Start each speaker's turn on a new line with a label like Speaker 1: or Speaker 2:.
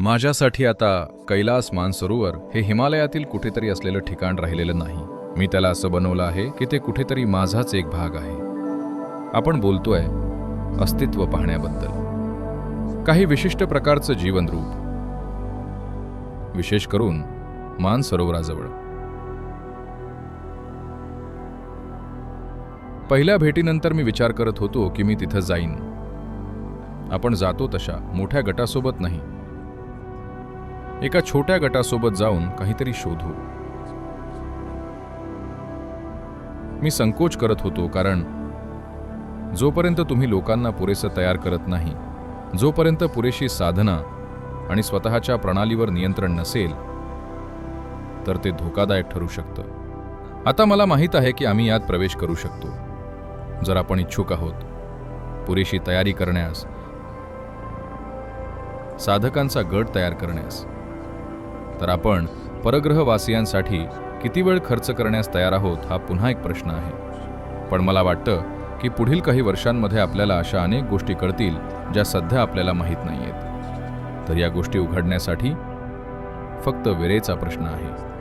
Speaker 1: माझ्यासाठी आता कैलास मानसरोवर हे हिमालयातील कुठेतरी असलेलं ठिकाण राहिलेलं नाही. मी त्याला असं बनवलं आहे की ते कुठेतरी माझाच एक भाग आहे. आपण बोलतोय अस्तित्व पाहण्याबद्दल. काही विशिष्ट प्रकारचं जीवनरूप. विशेष करून मानसरोवराजवळ. पहिल्या भेटीनंतर मी विचार करत होतो की मी तिथं जाईन. आपण जातो तशा मोठ्या गटासोबत नाही. एका छोट्या गटासोबत जाऊन काहीतरी शोधू. मी संकोच करत होतो कारण जोपर्यंत तुम्ही लोकांना पुरेसं तयार करत नाही जोपर्यंत पुरेशी साधना आणि स्वतःच्या प्रणालीवर नियंत्रण नसेल तर ते धोकादायक ठरू शकतं. आता मला माहीत आहे की आम्ही यात प्रवेश करू शकतो. जर आपण इच्छुक आहोत पुरेशी तयारी करण्यास साधकांचा गट तयार करण्यास तर आपण परग्रहवासियांसाठी किती वेळ खर्च करण्यास तयार आहोत हा पुन्हा एक प्रश्न आहे. पण मला वाटतं की पुढील काही वर्षांमध्ये आपल्याला अशा अनेक गोष्टी कळतील ज्या सध्या आपल्याला माहीत नाही आहेत तर या गोष्टी उघडण्यासाठी फक्त वेळेचा प्रश्न आहे.